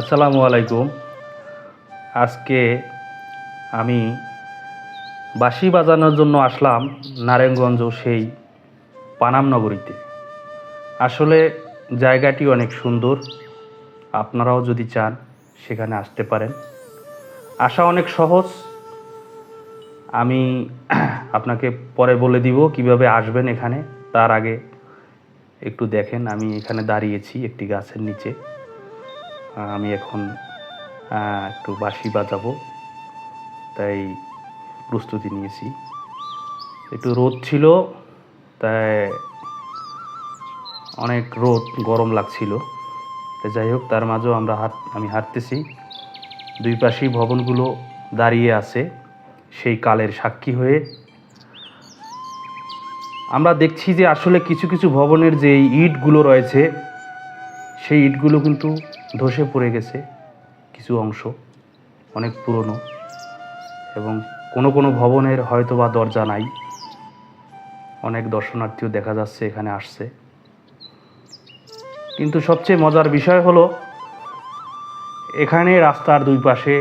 আসসালামু আলাইকুম। আজকে আমি বাঁশি বাজানোর জন্য আসলাম নারায়ণগঞ্জ সেই পানাম নগরীতে। আসলে জায়গাটি অনেক সুন্দর, আপনারাও যদি চান সেখানে আসতে পারেন। আসা অনেক সহজ। আমি আপনাকে পরে বলে দিব কীভাবে আসবেন এখানে। তার আগে একটু দেখেন, আমি এখানে দাঁড়িয়েছি একটি গাছের নিচে। আমি এখন একটু বাঁশি বাজাবো। তাই প্রস্তুতি নিয়েছি। একটু রোদ ছিল, তাই অনেক রোদ, গরম লাগছিল। তাই যাই হোক, তার মাঝেও আমরা হাট, আমি হাঁটতেছি। দুই পাশেই ভবনগুলো দাঁড়িয়ে আছে, সেই কালের সাক্ষী হয়ে। আমরা দেখছি যে আসলে কিছু কিছু ভবনের যে ইটগুলো রয়েছে সেই ইটগুলো কিন্তু ধসে পড়ে গেছে কিছু অংশ, অনেক পুরনো এবং কোনো কোনো ভবনের হয়তো বা দরজা নাই। অনেক দর্শনার্থীও দেখা যাচ্ছে, এখানে আসছে। কিন্তু সবচেয়ে মজার বিষয় হলো, এখানে রাস্তার দুই পাশে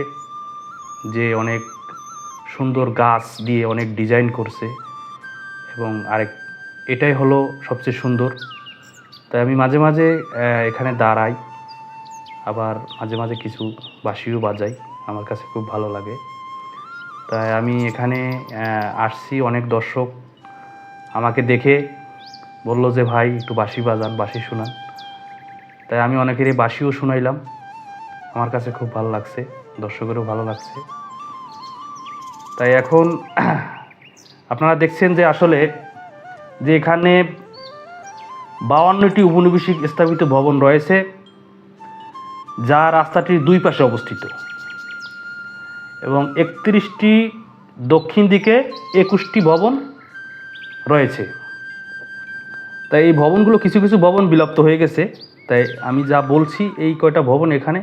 যে অনেক সুন্দর গাছ দিয়ে অনেক ডিজাইন করছে এবং আরেক, এটাই হলো সবচেয়ে সুন্দর। তাই আমি মাঝে মাঝে এখানে দাঁড়াই, আবার মাঝে মাঝে কিছু বাঁশিও বাজাই, আমার কাছে খুব ভালো লাগে। তাই আমি এখানে আসছি অনেক দর্শক, আমাকে দেখে বলল যে, ভাই, একটু বাঁশি বাজান, বাঁশি শোনান। তাই আমি অনেকেরই বাঁশিও শোনাইলাম, আমার কাছে খুব ভালো লাগছে, দর্শকেরও ভালো লাগছে। তাই এখন, আপনারা দেখছেন যে আসলে, যে এখানে বাউান্নটি উপনিবেশিক স্থাপিত ভবন রয়েছে, যা রাস্তাটির দুই পাশে অবস্থিত এবং একত্রিশটি দক্ষিণ দিকে একুশটি ভবন রয়েছে। তাই এই ভবনগুলো কিছু কিছু ভবন বিলুপ্ত হয়ে গেছে। তাই আমি যা বলছি, এই কয়টা ভবন এখানে